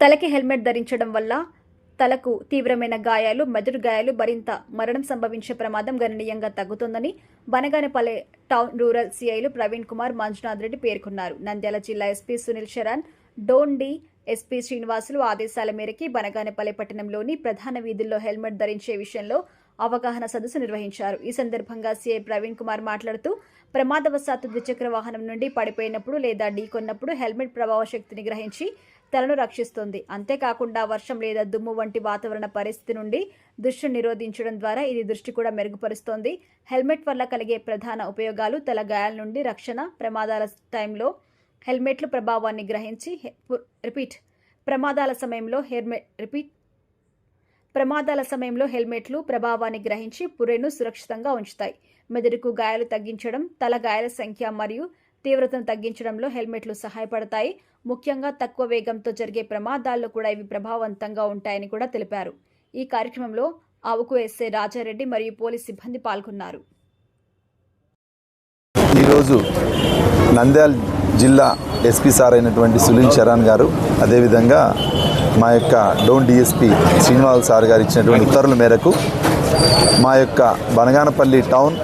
తలకి హెల్మెట్ ధరించడం వల్ల తలకు తీవ్రమైన గాయాలు మెదడు గాయాలు మరింత మరణం సంభవించే ప్రమాదం గణనీయంగా తగ్గుతుందని బనగానపల్లె టౌన్ రూరల్ సీఐలు ప్రవీణ్ కుమార్ మంజునాథ్ రెడ్డి పేర్కొన్నారు. నంద్యాల జిల్లా ఎస్పీ సునీల్ శరణ్ డోండి ఎస్పీ శ్రీనివాసులు ఆదేశాల మేరకు బనగానపల్లె పట్టణంలోని ప్రధాన వీధుల్లో హెల్మెట్ ధరించే విషయంలో అవగాహన సదస్సు నిర్వహించారు. ఈ సందర్భంగా సీఐ ప్రవీణ్ కుమార్ మాట్లాడుతూ ప్రమాదవశాత్తు ద్విచక్ర వాహనం నుండి పడిపోయినప్పుడు లేదా ఢీకొన్నప్పుడు హెల్మెట్ ప్రభావ శక్తిని గ్రహించి తలను రక్షిస్తుంది. అంతేకాకుండా వర్షం లేదా దుమ్ము వంటి వాతావరణ పరిస్థితి నుండి దృష్టిని నిరోధించడం ద్వారా ఇది దృష్టి కూడా మెరుగుపరుస్తోంది. హెల్మెట్ వల్ల కలిగే ప్రధాన ఉపయోగాలు తల గాయాల నుండి రక్షణ ప్రమాదాల టైంలో హెల్మెట్లు ప్రభావాన్ని గ్రహించి రిపీట్ ప్రమాదాల సమయంలో హెల్మెట్ రిపీట్ ప్రమాదాల సమయంలో హెల్మెట్లు ప్రభావాన్ని గ్రహించి పుర్రెను సురక్షితంగా ఉంచుతాయి. మెదడుకు గాయాలు తగ్గించడం తల గాయాల సంఖ్య మరియు తీవ్రతను తగ్గించడంలో హెల్మెట్లు సహాయపడతాయి. ముఖ్యంగా తక్కువ వేగంతో జరిగే ప్రమాదాల్లో కూడా ఇవి ప్రభావవంతంగా ఉంటాయని కూడా తెలిపారు. ఈ కార్యక్రమంలో ఆవుకు ఎస్ఏ రాజారెడ్డి మరియు పోలీస్ సిబ్బంది పాల్గొన్నారు. ఈరోజు నంద్యాల జిల్లా ఎస్పీ సార్ అయినటువంటి సునీల్ చరణ్ గారు అదేవిధంగా మా యొక్క డోన్ డిఎస్పి శ్రీనివాస్ సార్ గారు ఇచ్చినటువంటి ఉత్తర్వుల మేరకు మా యొక్క బనగానపల్లి టౌన్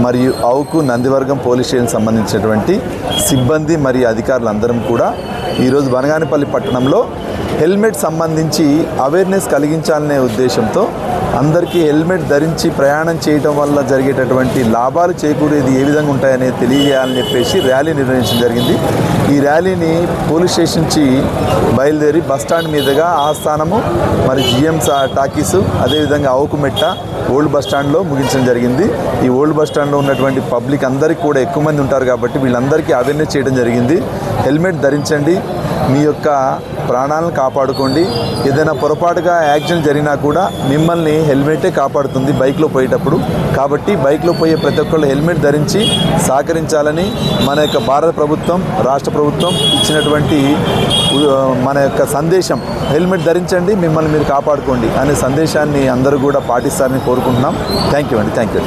మరియు అవుకు నందివర్గం పోలీస్ స్టేషన్ సంబంధించినటువంటి సిబ్బంది మరియు అధికారులందరం కూడా ఈరోజు బనగానపల్లి పట్టణంలో హెల్మెట్ సంబంధించి అవేర్నెస్ కలిగించాలనే ఉద్దేశంతో అందరికీ హెల్మెట్ ధరించి ప్రయాణం చేయటం వల్ల జరిగేటటువంటి లాభాలు చేకూరేది ఏ విధంగా ఉంటాయనేది తెలియజేయాలని చెప్పేసి ర్యాలీ నిర్వహించడం జరిగింది. ఈ ర్యాలీని పోలీస్ స్టేషన్ నుంచి బయలుదేరి బస్టాండ్ మీదుగా ఆస్థానము మరి జిఎం టాకీసు అదేవిధంగా అవుకుమెట్ట ఓల్డ్ బస్ స్టాండ్లో ముగించడం జరిగింది. ఈ ఓల్డ్ బస్ స్టాండ్లో ఉన్నటువంటి పబ్లిక్ అందరికీ కూడా ఎక్కువ మంది ఉంటారు కాబట్టి వీళ్ళందరికీ అవేర్నెస్ చేయడం జరిగింది. హెల్మెట్ ధరించండి. మీ యొక్క ప్రాణాలను కాపాడుకోండి. ఏదైనా పొరపాటుగా యాక్సిడెంట్ జరిగినా కూడా మిమ్మల్ని హెల్మెటే కాపాడుతుంది బైక్లో పోయేటప్పుడు. కాబట్టి బైక్లో పోయే ప్రతి ఒక్కళ్ళు హెల్మెట్ ధరించి సహకరించాలని మన యొక్క భారత ప్రభుత్వం రాష్ట్ర ప్రభుత్వం ఇచ్చినటువంటి మన యొక్క సందేశం హెల్మెట్ ధరించండి మిమ్మల్ని మీరు కాపాడుకోండి అనే సందేశాన్ని అందరూ కూడా పాటిస్తారని కోరుకుంటున్నాం. థ్యాంక్ యూ అండి థ్యాంక్ యూ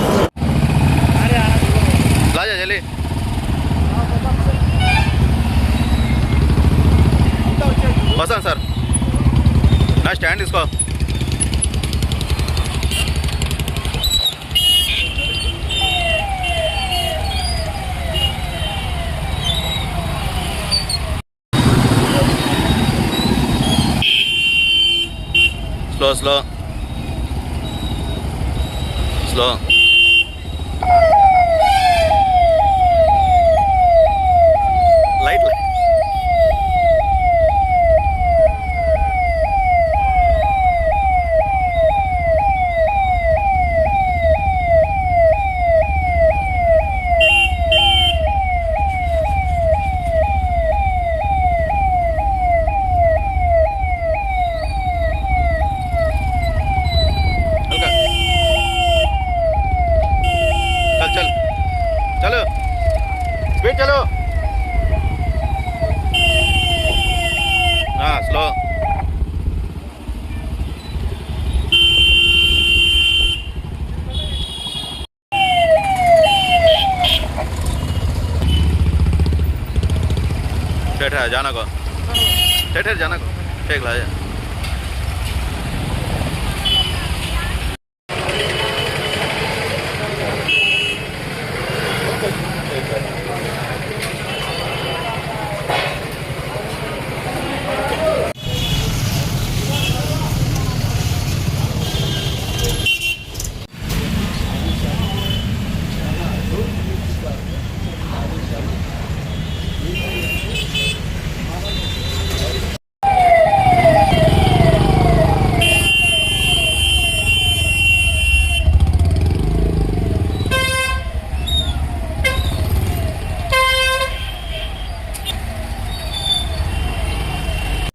సార్. నా స్టాండ్ తీసుకో. స్లో స్లో స్లో चलो। हाँ स्लो ठेठ है जाना को। ठेठ जाना को। ठीक ला